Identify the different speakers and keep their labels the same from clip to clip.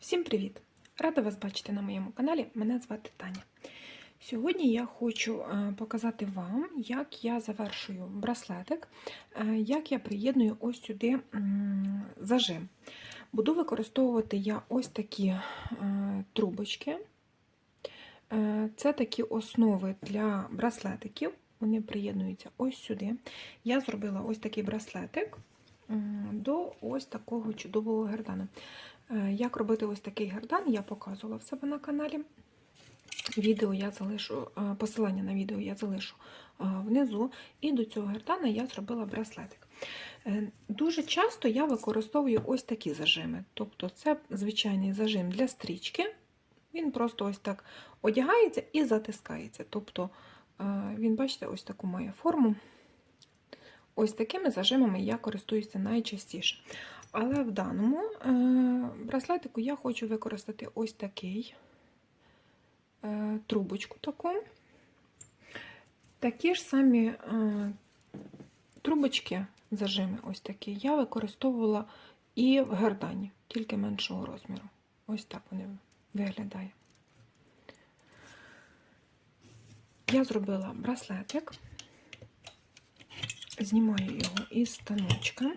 Speaker 1: Всім привіт! Рада вас бачити на моєму каналі. Мене звати Таня. Сьогодні я хочу е, показати вам, як я завершую браслетик, е, як я приєдную ось сюди зажим. Буду використовувати я ось такі е, трубочки. Це такі основи для браслетиків. Вони приєднуються ось сюди. Я зробила ось такий браслетик до ось такого чудового гердану. Е, Як робити ось такий гердан, я показувала в себе на каналі. Відео я залишу, е, посилання на відео я залишу е, внизу. І до цього гердана я зробила браслетик. Дуже часто я використовую ось такі зажими. Тобто це звичайний зажим для стрічки. Він просто ось так одягається і затискається. Тобто він, бачите, ось таку має форму. Ось такими зажимами я користуюся найчастіше. Але в даному е, браслетику я хочу використати ось такий е, трубочку таку. Такі ж самі е, трубочки, зажими, ось такі, я використовувала і в гердані, тільки меншого розміру. Ось так вони виглядає. Я зробила браслетик, знімаю його із станочка.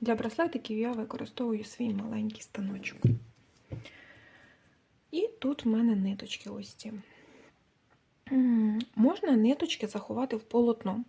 Speaker 1: Для браслетиків я використовую свій маленький станочок. І тут в мене ниточки ось ці. Можна ниточки заховати в полотно,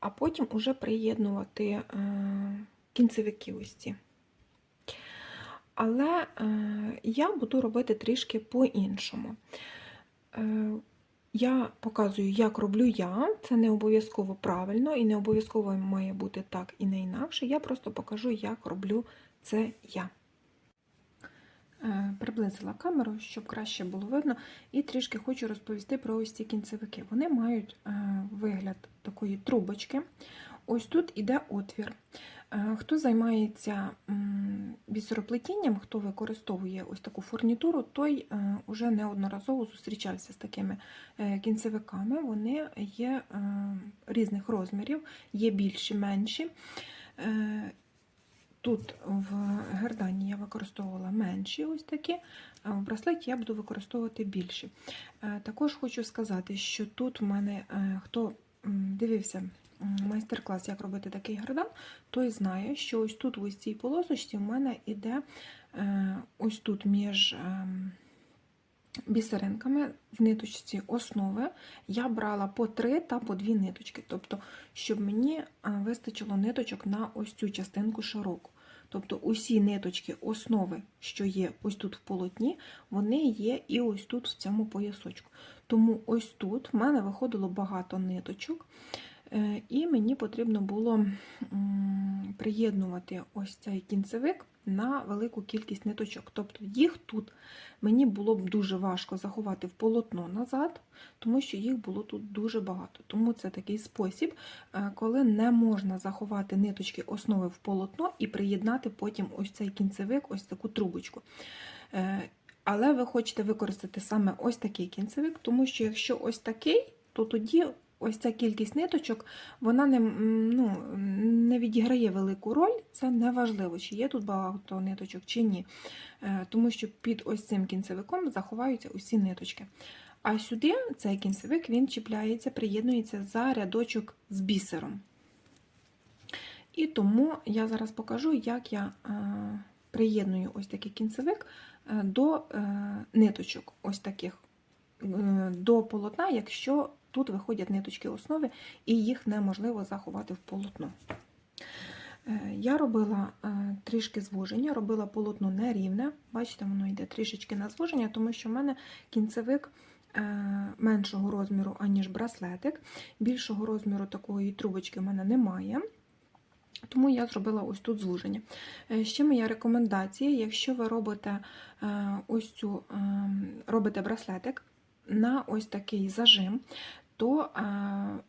Speaker 1: а потім уже приєднувати е, кінцевики ось ці. Але е, я буду робити трішки по-іншому. Я показую, як роблю я. Це не обов'язково правильно і не обов'язково має бути так і не інакше. Я просто покажу, як роблю це я. Е, Приблизила камеру, щоб краще було видно, і трішки хочу розповісти про ось ці кінцевики. Вони мають е, вигляд такої трубочки. Ось тут іде отвір. Е, Хто займається бісероплетінням, хто використовує ось таку фурнітуру, той е, уже неодноразово зустрічався з такими е, кінцевиками. Вони є е, різних розмірів, є більші, менші. Е, Тут в гердані я використовувала менші ось такі, а в браслеті я буду використовувати більші. Е, Також хочу сказати, що тут в мене е, хто дивився майстер-клас, як робити такий гердан, той знає, що ось тут в ось цій полосочці в мене іде е, ось тут між ем, бісеринками в ниточці основи я брала по три та по дві ниточки, тобто, щоб мені вистачило ниточок на ось цю частинку широку. Тобто усі ниточки основи, що є ось тут в полотні, вони є і ось тут в цьому поясочку. Тому ось тут в мене виходило багато ниточок, е, і мені потрібно було приєднувати ось цей кінцевик на велику кількість ниточок. Тобто їх тут мені було б дуже важко заховати в полотно назад, тому що їх було тут дуже багато. Тому це такий спосіб, е, коли не можна заховати ниточки основи в полотно і приєднати потім ось цей кінцевик, ось таку трубочку. Е, Але ви хочете використати саме ось такий кінцевик, тому що якщо ось такий, то тоді ось ця кількість ниточок вона не, ну, не відіграє велику роль, це не важливо, чи є тут багато ниточок, чи ні. Е, Тому що під ось цим кінцевиком заховаються усі ниточки. А сюди цей кінцевик він чіпляється, приєднується за рядочок з бісером. І тому я зараз покажу, як я е, приєдную ось такий кінцевик е, до ниточок, ось таких до полотна, якщо тут виходять ниточки основи, і їх неможливо заховати в полотно. Е, Я робила е, трішки звуження, робила полотно нерівне. Бачите, воно йде трішечки на звуження, тому що в мене кінцевик е, меншого розміру, аніж браслетик. Більшого розміру такої трубочки в мене немає. Тому я зробила ось тут звуження. Ще моя рекомендація, якщо ви робите ось цю е, робите браслетик на ось такий зажим, то е,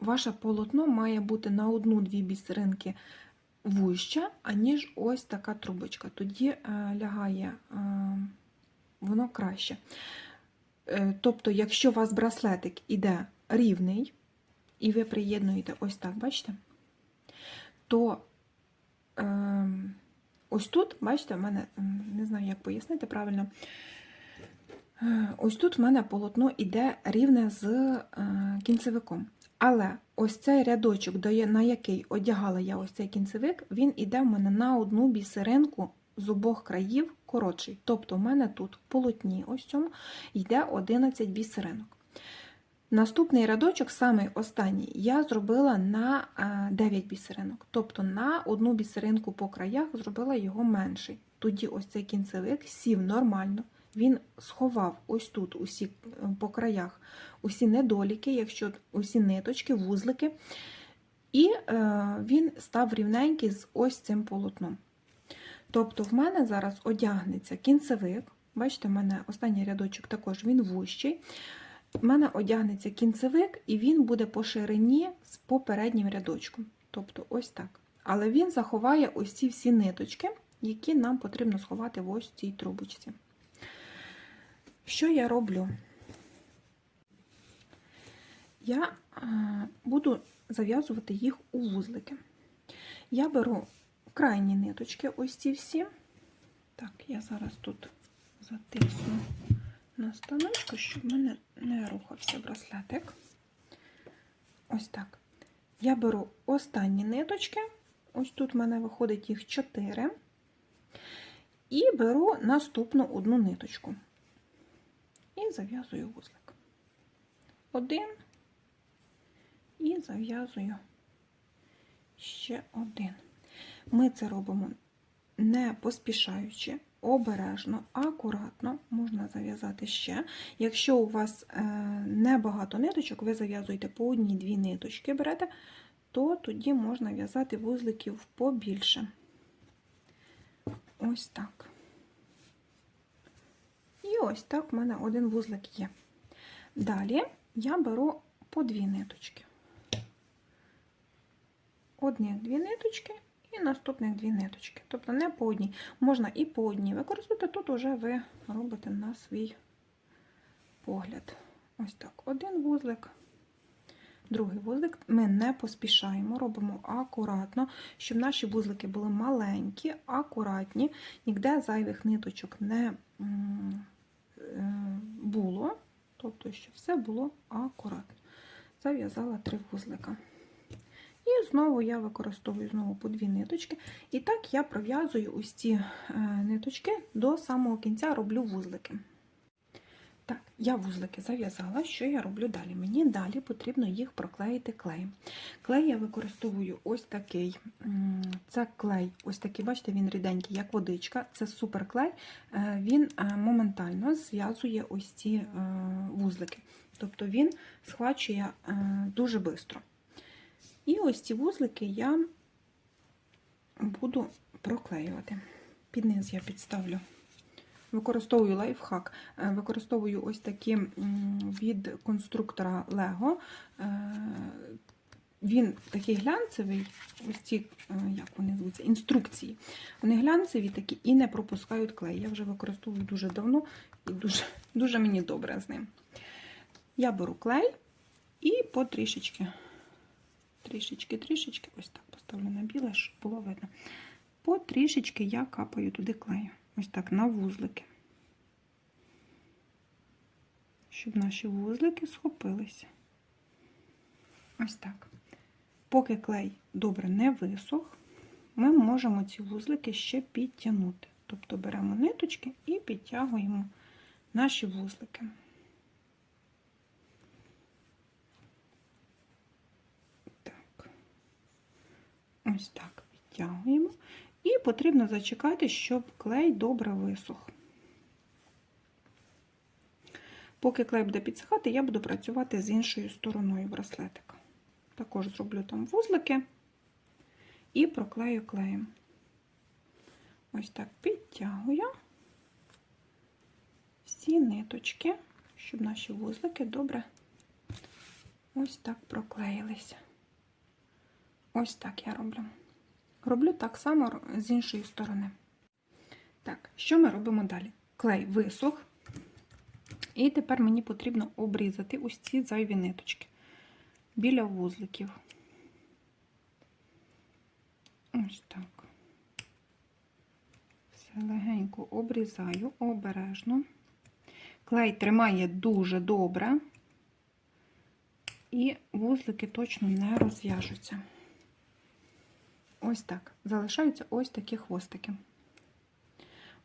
Speaker 1: ваше полотно має бути на одну-дві бісеринки вужче, аніж ось така трубочка. Тоді е, лягає е, воно краще. Тобто, якщо у вас браслетик іде рівний, і ви приєднуєте ось так, бачите? то е, ось тут, бачите, в мене не знаю, як пояснити правильно. Е, Ось тут в мене полотно іде рівне з е, кінцевиком. Але ось цей рядочок, на який одягала я ось цей кінцевик, він іде в мене на одну бісеринку з обох країв коротший. Тобто в мене тут в полотні ось цьому йде 11 бісеринок. Наступний рядочок, самий останній, я зробила на е, 9 бісеринок. Тобто на одну бісеринку по краях зробила його менший. Тоді ось цей кінцевик сів нормально. Він сховав ось тут усі е, по краях усі недоліки, якщо усі ниточки, вузлики, і е, він став рівненький з ось цим полотном. Тобто, в мене зараз одягнеться кінцевик. Бачите, в мене останній рядочок також він вущий. В мене одягнеться кінцевик, і він буде по ширині з попереднім рядочком. Тобто ось так. Але він заховає ось ці всі ниточки, які нам потрібно сховати в ось цій трубочці. Що я роблю? Я е, буду зав'язувати їх у вузлики. Я беру крайні ниточки, ось ці всі. Так, я зараз тут затисну на станочку, щоб в мене не рухався браслетик. Ось так. Я беру останні ниточки, ось тут в мене виходить їх 4, і беру наступну одну ниточку. І зав'язую вузлик. Один і зав'язую ще один. Ми це робимо не поспішаючи, обережно, акуратно, можна зав'язати ще. Якщо у вас е, небагато ниточок, ви зав'язуєте по одній-дві ниточки берете, то тоді можна в'язати вузликів побільше. Ось так. І ось так в мене один вузлик є. Далі я беру по дві ниточки. Одні дві ниточки і наступних дві ниточки. Тобто не по одній. Можна і по одній використати, тут вже ви робите на свій погляд. Ось так. Один вузлик, другий вузлик. Ми не поспішаємо, робимо акуратно, щоб наші вузлики були маленькі, акуратні, ніде зайвих ниточок не було. Тобто, щоб все було акуратно. Зав'язала три вузлика. І знову я використовую знову по дві ниточки. І так я пров'язую ось ці е, ниточки до самого кінця роблю вузлики. Так, я вузлики зав'язала. Що я роблю далі? Мені далі потрібно їх проклеїти клеєм. Клей я використовую ось такий. Це клей, ось такий, бачите, він ріденький, як водичка. Це суперклей. Е, Він е, моментально зв'язує ось ці е, вузлики. Тобто він схвачує дуже швидко. І ось ці вузлики я буду проклеювати. Під низ я підставлю. Використовую лайфхак, Е, використовую ось такі від конструктора Lego. Е, Він такий глянцевий, ось ці, е, як вони звуться, інструкції. Вони глянцеві такі і не пропускають клей. Я вже використовую дуже давно і дуже, дуже мені добре з ним. Я беру клей і потрішечки трішечки, трішечки, ось так поставлю на біле, щоб було видно. По трішечки я капаю туди клею. Ось так на вузлики. Щоб наші вузлики схопилися. Ось так. Поки клей добре не висох, ми можемо ці вузлики ще підтягнути. Тобто беремо ниточки і підтягуємо наші вузлики. Ось так підтягуємо. Потрібно зачекати, щоб клей добре висох. Поки клей буде підсихати, я буду працювати з іншою стороною браслетика. Також зроблю там вузлики і проклею клеєм. Ось так підтягую всі ниточки, щоб наші вузлики добре ось так проклеїлися. Ось так я роблю. Роблю так само з іншої сторони. Так, що ми робимо далі? Клей висох. І тепер мені потрібно обрізати ось ці зайві ниточки біля вузликів. Ось так. тоненько обрізаю обережно. Клей тримає дуже добре, і вузлики точно не розв'яжуться. Ось так. Залишаються ось такі хвостики.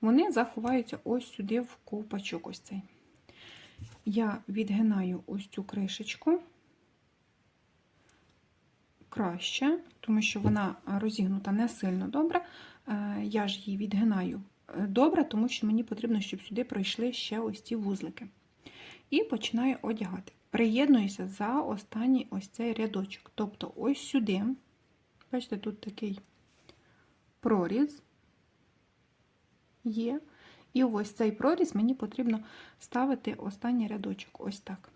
Speaker 1: Вони заховаються ось сюди в ковпачок ось цей. Я відгинаю ось цю кришечку краще, тому що вона розігнута не сильно добре. Е, Я ж її відгинаю е, добре, тому що мені потрібно, щоб сюди пройшли ще ось ці вузлики. І починаю одягати. Приєднуюся за останній ось цей рядочок. Тобто ось сюди, бачите, тут такий проріз є. І ось цей проріз мені потрібно ставити останній рядочок. Ось так.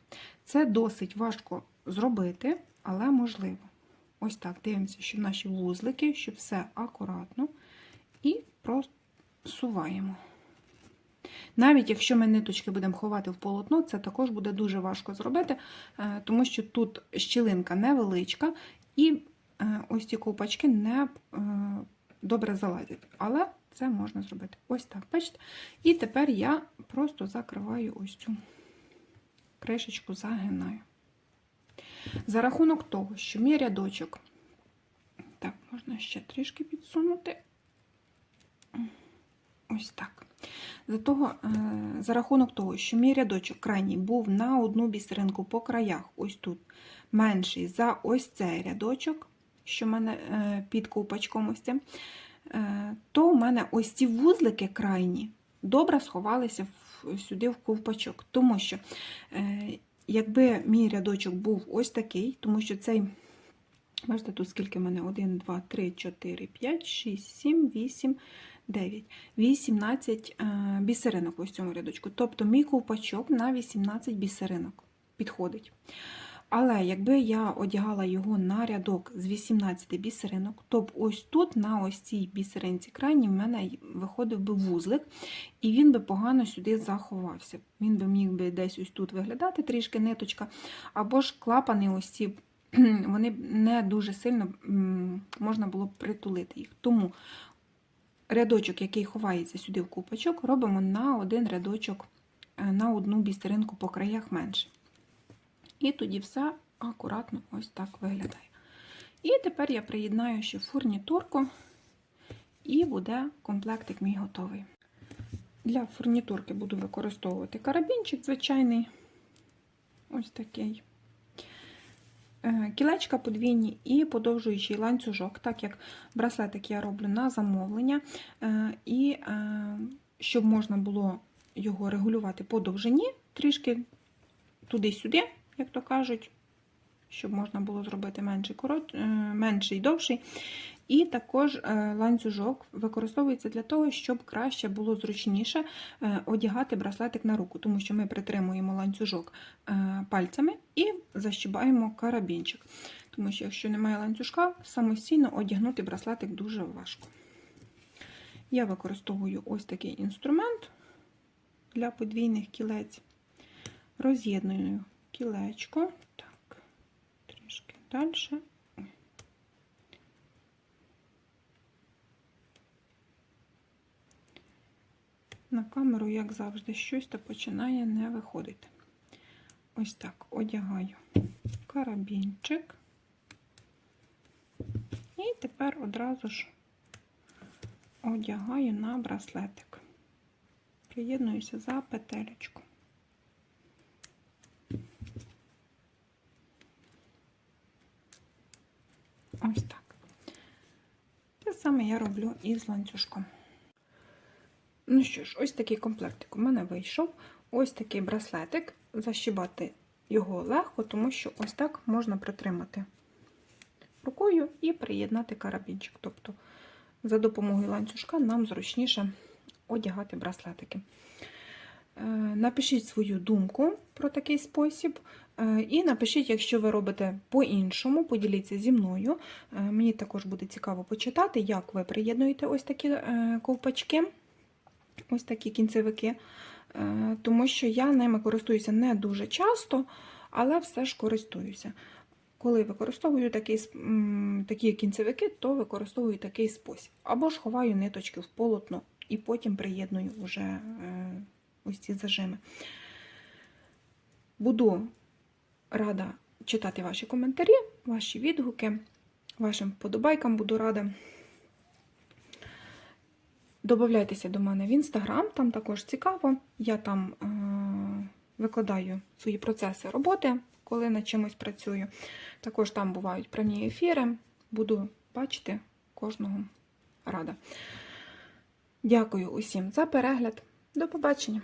Speaker 1: Це досить важко зробити, але можливо. Ось так. Дивимося, щоб наші вузлики, щоб все акуратно. І просуваємо. Навіть якщо ми ниточки будемо ховати в полотно, це також буде дуже важко зробити, е, тому що тут щілинка невеличка, і ось ці ковпачки не е, добре залазять. Але це можна зробити. Ось так, бачите? І тепер я просто закриваю ось цю кришечку, загинаю. За рахунок того, що мій рядочок, так, можна ще трішки підсунути. Ось так. За, того, е, за рахунок того, що мій рядочок крайній був на одну бісеринку по краях, ось тут, менший за ось цей рядочок, що в мене е, під ковпачком ось цим, е, то в мене ось ці вузлики крайні добре сховалися сюди в ковпачок. Тому що, якби мій рядочок був ось такий, тому що цей. Бачите, тут скільки в мене? 1, 2, 3, 4, 5, 6, 7, 8, 9. 18 е, бісеринок ось цьому рядочку. Тобто мій ковпачок на 18 бісеринок підходить. Але якби я одягала його на рядок з 18 бісеринок, то б ось тут, на ось цій бісеринці крайній, в мене виходив би вузлик, і він би погано сюди заховався. Він би міг би десь ось тут виглядати трішки ниточка, або ж клапани ось ці вони не дуже сильно можна було б притулити їх. Тому рядочок, який ховається сюди в купочок, робимо на один рядочок, е, на одну бісеринку по краях менше. І тоді все акуратно ось так виглядає. І тепер я приєднаю ще фурнітурку, і буде комплектик мій готовий. Для фурнітурки буду використовувати карабінчик звичайний, ось такий. Е, кілечка подвійні і подовжуючий ланцюжок, так як браслетик я роблю на замовлення, е, і е, щоб можна було його регулювати по довжині, трішки туди-сюди, як то кажуть, щоб можна було зробити менший, корот, менший довший. І також е, ланцюжок використовується для того, щоб краще було зручніше е, одягати браслетик на руку, тому що ми притримуємо ланцюжок е, пальцями і защібаємо карабінчик. Тому що, якщо немає ланцюжка, самостійно одягнути браслетик дуже важко. Я використовую ось такий інструмент для подвійних кілець. Роз'єдную кілечко, так, трішки далі. На камеру, як завжди, щось то починає не виходити. Ось так одягаю карабінчик. І тепер одразу ж одягаю на браслетик. Приєднуюся за петелечку. Ось так. Те саме я роблю і з ланцюжком. Ну що ж, ось такий комплектик у мене вийшов. Ось такий браслетик. Защібати його легко, тому що ось так можна притримати рукою і приєднати карабінчик. Тобто, за допомогою ланцюжка нам зручніше одягати браслетики. Е, напишіть свою думку про такий спосіб. Е, і напишіть, якщо ви робите по-іншому, поділіться зі мною. Е, мені також буде цікаво почитати, як ви приєднуєте ось такі ковпачки ось такі кінцевики, тому що я ними користуюся не дуже часто, але все ж користуюся. Коли використовую такі, такі кінцевики, то використовую такий спосіб. Або ж ховаю ниточки в полотно і потім приєдную вже ось ці зажими. Буду рада читати ваші коментарі, ваші відгуки, вашим вподобайкам буду рада. Добавляйтеся до мене в інстаграм, там також цікаво. Я там е- викладаю свої процеси роботи, коли над чимось працюю. Також там бувають прямі ефіри. Буду бачити кожного рада. Дякую усім за перегляд. До побачення!